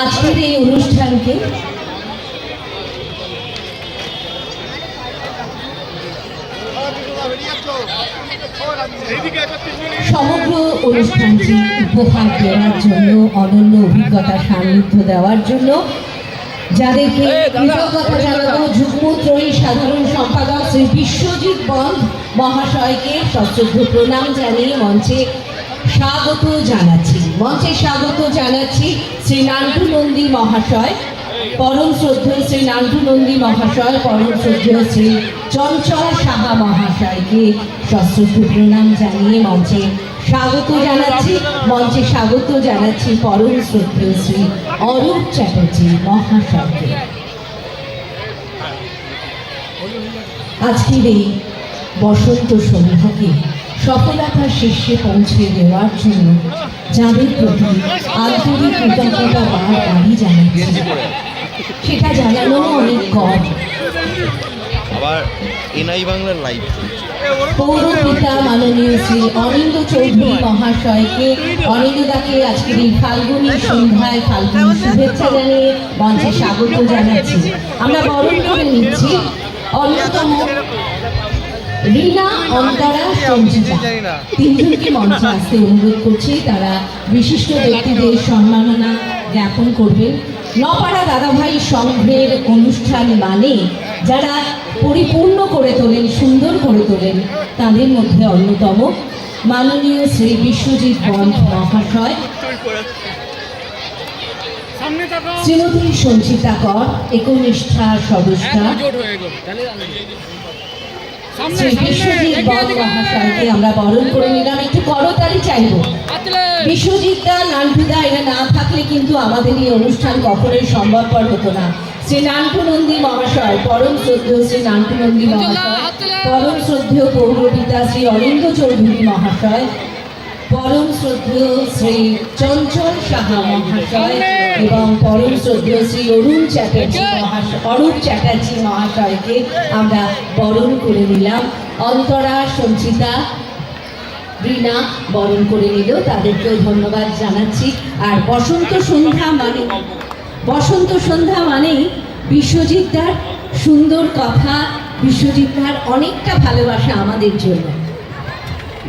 আজকের এই অনুষ্ঠানকে সমগ্র অনুষ্ঠানটি উপহার দেওয়ার জন্য অনন্য অভিজ্ঞতা সান্নিধ্য দেওয়ার জন্য যাদেরকে কৃতজ্ঞতা যুগ্ম ত্রয়ী সাধারণ সম্পাদক শ্রী বিশ্বজিৎ বন্ধ মহাশয়কে সশ্রদ্ধ প্রণাম জানিয়ে মঞ্চে স্বাগত জানাচ্ছি। মঞ্চে স্বাগত জানাচ্ছি শ্রী নান্টু নন্দী মহাশয় পরম শ্রদ্ধেয় শ্রী নান্টু নন্দী মহাশয় পরম শ্রদ্ধেয় শ্রী চঞ্চল সাহা মহাশয়কে সশ্রদ্ধ প্রণাম জানিয়ে মঞ্চে স্বাগত জানাচ্ছি মঞ্চে স্বাগত জানাচ্ছি পরম শ্রদ্ধেয় শ্রী অরূপ চ্যাটার্জি মহাশয়কে। আজকের এই বসন্ত সন্ধ্যাকে সফলতার শীর্ষে পৌঁছে দেওয়ার জন্য যাদের প্রতি আন্তরিক কৃতজ্ঞতা বারবারই জানাচ্ছি সেটা জানানো অনেক কম। আবার এনআই বাংলার লাইভ পৌর মাননীয় শ্রী অনিন্দ চৌধুরী মহাশয়কে। অনিন্দদাকে আজকের এই ফাল্গুনী সন্ধ্যায় ফাল্গুনী শুভেচ্ছা জানিয়ে মঞ্চে স্বাগত জানাচ্ছি। আমরা বরণ করে নিচ্ছি অন্যতম রীনা অন্তরা তিনজনকে মঞ্চে আসতে অনুরোধ করছি, তারা বিশিষ্ট ব্যক্তিদের সম্মাননা জ্ঞাপন করবেন। নপাড়া দাদাভাই সংঘের অনুষ্ঠান মানে যারা পরিপূর্ণ করে তোলেন সুন্দর করে তোলেন তাদের মধ্যে অন্যতম মাননীয় শ্রী বিশ্বজিৎ বন্ধ মহাশয়। শ্রীমতী সঞ্চিতা কর একনিষ্ঠা সদস্যা। শ্রী বিশ্বজিৎ বন্ধ মহাশয়কে আমরা বরণ করে নিলাম। একটু করতালি চাইব। বিশ্বজিৎ দা নান্টুদা এরা না থাকলে কিন্তু আমাদের এই অনুষ্ঠান কখনোই সম্ভবপর হতো না। শ্রী নান্টু নন্দী মহাশয় পরম শ্রদ্ধেয় শ্রী নান্টু নন্দী মহাশয় পরম শ্রদ্ধেয় পৌরপিতা শ্রী অরিন্দ চৌধুরী মহাশয় পরম শ্রদ্ধেয় শ্রী চঞ্চল সাহা মহাশয় এবং পরম শ্রদ্ধেয় শ্রী অরুণ চ্যাটার্জি মহাশয় অরূপ চ্যাটার্জি মহাশয়কে আমরা বরণ করে নিলাম। অন্তরা সঞ্চিতা রিনা বরণ করে নিল তাদেরকেও ধন্যবাদ জানাচ্ছি। আর বসন্ত সন্ধ্যা মানে বসন্ত সন্ধ্যা মানেই বিশ্বজিৎদার সুন্দর কথা বিশ্বজিৎদার অনেকটা ভালোবাসা আমাদের জন্য।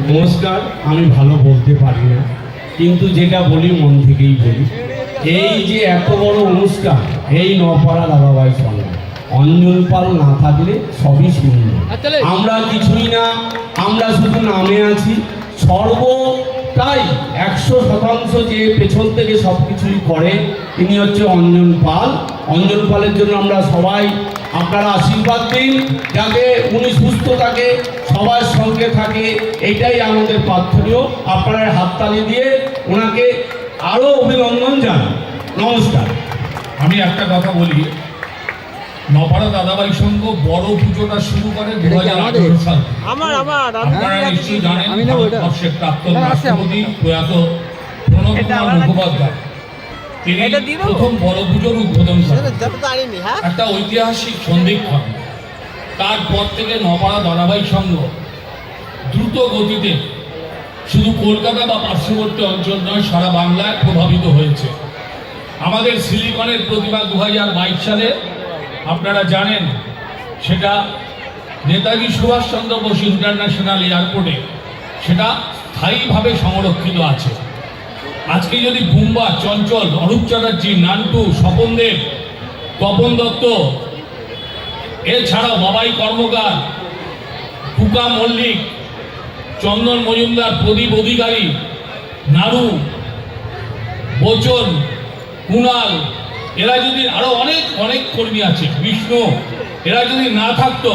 নমস্কার আমি ভালো বলতে পারি না কিন্তু যেটা বলি মন থেকেই বলি। এই যে এত বড় অনুষ্ঠান এই নপাড়া দাদাভাই সঙ্গে অঞ্জন পাল না থাকলে সবই সুন্দর। আমরা কিছুই না আমরা শুধু নামে আছি। সর্বটাই একশো শতাংশ যে পেছন থেকে সব কিছুই করে, তিনি হচ্ছে অঞ্জন পাল। অঞ্জন পালের জন্য আমরা সবাই আপনারা আশীর্বাদ দিন, যাতে উনি সুস্থ থাকে, সবার সঙ্গে থাকে, এটাই আমাদের প্রার্থনীয়। আপনারা হাততালি দিয়ে ওনাকে আরও অভিনন্দন জানান। নমস্কার। আমি একটা কথা বলি নপাড়া দাদাভাই সংঘ বড় পুজোটা শুরু করে দু হাজার আঠেরো সাল। আমার আমার আপনারা নিশ্চয়ই জানেন আমি নেব এটা। ভারতবর্ষের প্রাক্তন না, আছে আমার রাষ্ট্রপতি প্রয়াত প্রণব কুমার মুখোপাধ্যায়। তিনি এটা দিয়ে দেবো? প্রথম বড় পুজোর উদ্বোধন করেন। হ্যাঁ? একটা ঐতিহাসিক সন্ধিক্ষণ। তারপর থেকে নপাড়া সংঘ দ্রুত গতিতে শুধু কলকাতা বা পার্শ্ববর্তী অঞ্চল নয় সারা বাংলায় প্রভাবিত হয়েছে। আমাদের সিলিকনের প্রতিভা দুই হাজার বাইশ সালে আপনারা জানেন, সেটা নেতাজি সুভাষচন্দ্র বোস ইন্টারন্যাশনাল এয়ারপোর্টে সেটা স্থায়ীভাবে সংরক্ষিত আছে। আজকে যদি বুম্বা চঞ্চল, অরূপ চ্যাটার্জি, নান্টু, স্বপন দেব, তপন দত্ত, এছাড়াও বাবাই কর্মকার ফুকা মল্লিক, চন্দন মজুমদার, প্রদীপ অধিকারী, নারু, বচন কুণাল এরা যদি আরও অনেক অনেক কর্মী আছে, বিষ্ণু, এরা যদি না থাকতো,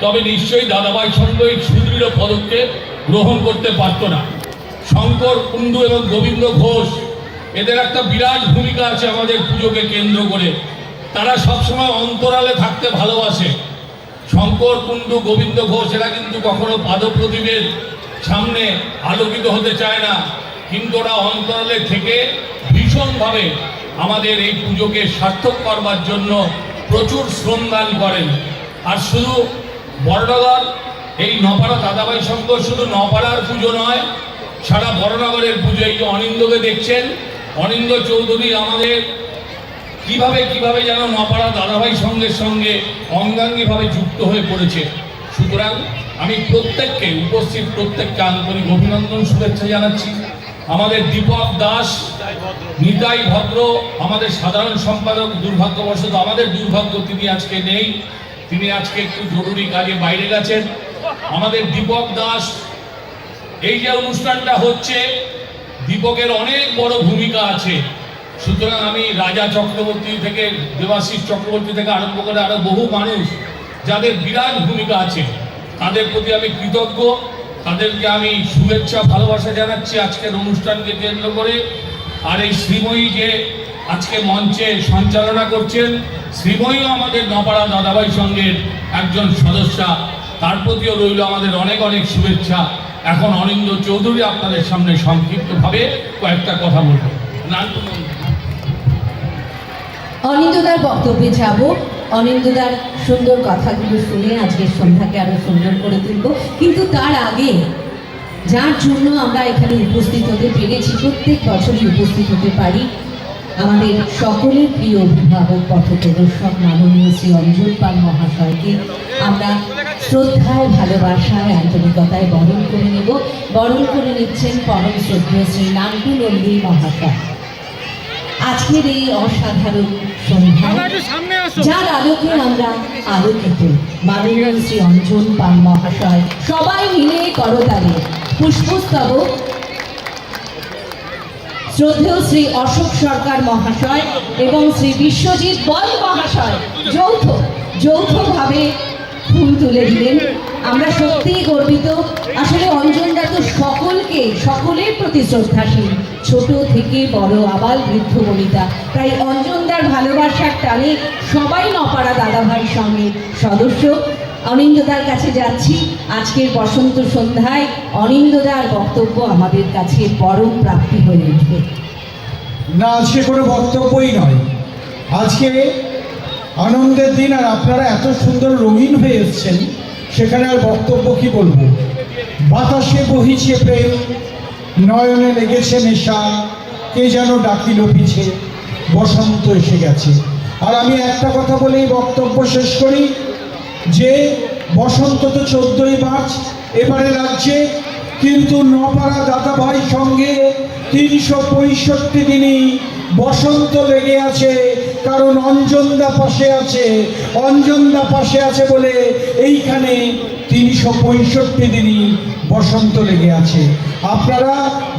তবে নিশ্চয়ই দাদাভাই সংঘ এই সুদৃঢ় পদক্ষেপ গ্রহণ করতে পারতো না। শঙ্কর, কুণ্ডু এবং গোবিন্দ ঘোষ, এদের একটা বিরাট ভূমিকা আছে আমাদের পুজোকে কেন্দ্র করে। তারা সবসময় অন্তরালে থাকতে ভালোবাসে। শঙ্কর, কুণ্ডু, গোবিন্দ ঘোষ, এরা কিন্তু কখনো পাদপ্রদীপের সামনে আলোকিত হতে চায় না। কিন্তু ওরা অন্তরালে থেকে ভীষণভাবে আমাদের এই পুজোকে সার্থক করবার জন্য প্রচুর শ্রমদান করেন। আর শুধু বড়নগর, এই নপাড়া দাদাভাই সংঘ শুধু নপাড়ার পুজো নয়, সারা বড়নগরের পুজো। এই যে অনিন্দকে দেখছেন, অনিন্দ চৌধুরী আমাদের কীভাবে কীভাবে যেন নপাড়া দাদাভাই সঙ্গের সঙ্গে অঙ্গাঙ্গিভাবে যুক্ত হয়ে পড়েছে। সুতরাং আমি প্রত্যেককে, উপস্থিত প্রত্যেককে আন্তরিক অভিনন্দন, শুভেচ্ছা জানাচ্ছি। আমাদের দীপক দাস নিতাই ভদ্র, আমাদের সাধারণ সম্পাদক, দুর্ভাগ্যবশত আমাদের দুর্ভাগ্য তিনি আজকে নেই। তিনি আজকে একটু জরুরি কাজে বাইরে গেছেন। আমাদের দীপক দাস, এই যে অনুষ্ঠানটা হচ্ছে, দীপকের অনেক বড় ভূমিকা আছে। সুতরাং আমি রাজা চক্রবর্তী থেকে, দেবাশিস চক্রবর্তী থেকে আরম্ভ করে আরও বহু মানুষ, যাদের বিরাট ভূমিকা আছে, তাদের প্রতি আমি কৃতজ্ঞ। তাদেরকে আমি শুভেচ্ছা, ভালোবাসা জানাচ্ছি আজকের অনুষ্ঠানকে কেন্দ্র করে। আর এই শ্রীময়ী যে আজকে মঞ্চে সঞ্চালনা করছেন, শ্রীময়ীও আমাদের নপাড়া দাদাভাই সঙ্গের একজন সদস্যা। তার প্রতিও রইল আমাদের অনেক অনেক শুভেচ্ছা। এখন অনিন্দ চৌধুরী আপনাদের সামনে সংক্ষিপ্তভাবে কয়েকটা কথা বলব। অনিন্দদার বক্তব্যে যাব। অনিন্দদার সুন্দর কথাগুলো শুনে আজকের সন্ধ্যাকে আরও সুন্দর করে তুলব। কিন্তু তার আগে যার জন্য আমরা এখানে উপস্থিত হতে পেরেছি প্রত্যেক বছরই উপস্থিত হতে পারি। আমাদের সকলের প্রিয় অভিভাবক পথপ্রদর্শক মাননীয় শ্রী অঞ্জল পাল মহাশয়কে আমরা শ্রদ্ধায় ভালোবাসায় আন্তরিকতায় বরণ করে নেব। বরণ করে নিচ্ছেন পরম শ্রদ্ধেয় শ্রী নান্টু নন্দী মহাশয়। আজকের এই অসাধারণ সন্ধ্যায় যার আলোকে আমরা আলোকিত মাননীয় শ্রী অঞ্জন পাল মহাশয় সবাই মিলে করতালি। পুষ্পস্তবক। শ্রদ্ধেয় শ্রী অশোক সরকার মহাশয় এবং শ্রী বিশ্বজিৎ বল মহাশয় যৌথ, যৌথভাবে ফুল তুলে দিলেন। আমরা সত্যিই গর্বিত। আসলে অঞ্জনদা তো সকলকে, সকলের প্রতি শ্রদ্ধাশীল। ছোট থেকে বড় আবাল বৃদ্ধ বনিতা। তাই অঞ্জনদার ভালোবাসার টানে সবাই নপাড়া দাদাভাই সঙ্গে সদস্য। অনিন্দদার কাছে যাচ্ছি। আজকের বসন্ত সন্ধ্যায় অনিন্দদার বক্তব্য আমাদের কাছে পরম প্রাপ্তি হয়ে উঠবে। না, আজকে কোনো বক্তব্যই নয়। আজকে আনন্দের দিন আর আপনারা এত সুন্দর রঙিন হয়ে এসছেন, সেখানে আর বক্তব্য কি বলব? বাতাসে বহিছে প্রেম, নয়নে লেগেছে নেশা, কে যেন ডাকিল পিছে, বসন্ত এসে গেছে। আর আমি একটা কথা বলেই বক্তব্য শেষ করি। যে বসন্ত তো চোদ্দই মার্চ, এবারে রাজ্যে কিন্তু নপাড়া দাদাভাই সঙ্গে তিনশো পঁয়ষট্টি দিনই বসন্ত লেগে আছে, কারণ অঞ্জনদা পাশে আছে, অঞ্জনদা পাশে আছে বলে এইখানে তিনশো পঁয়ষট্টি দিনই বসন্ত লেগে আছে। আপনারা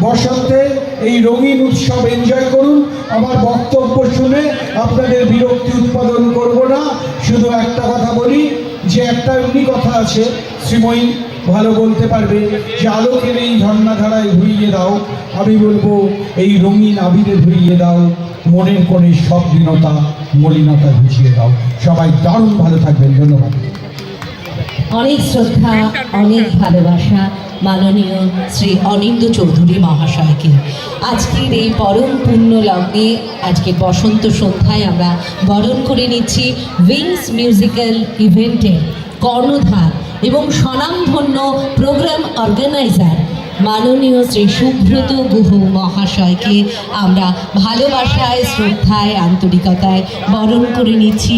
বসন্তের এই রঙিন উৎসব এনজয় করুন। আমার বক্তব্য শুনে আপনাদের বিরক্তি উৎপাদন করব না। শুধু একটা কথা বলি যে একটা এমনি কথা আছে, শ্রীময়ী, ভালো বলতে পারবে, যে আলোকের এই ঝর্ণাধারায় ধুইয়ে দাও, আমি বলব, এই রঙিন আবিরে ধুইয়ে দাও, মনের কোণে সব দীনতা মলিনতা ঘুষিয়ে দাও। সবাই দারুণ ভালো থাকবেন, ধন্যবাদ। অনেক শ্রদ্ধা, অনেক ভালোবাসা। মাননীয় শ্রী অনিন্দ চৌধুরী মহাশয়কে। আজকের এই পরম পুণ্য লগ্নে, আজকে বসন্ত সন্ধ্যায় আমরা বরণ করে নিচ্ছি উইংস মিউজিক্যাল ইভেন্টে কর্ণধার এবং স্বনামধন্য প্রোগ্রাম অর্গানাইজার মাননীয় শ্রী সুব্রত গুহ মহাশয়কে আমরা ভালোবাসায়, শ্রদ্ধায়, আন্তরিকতায় বরণ করে নিচ্ছি।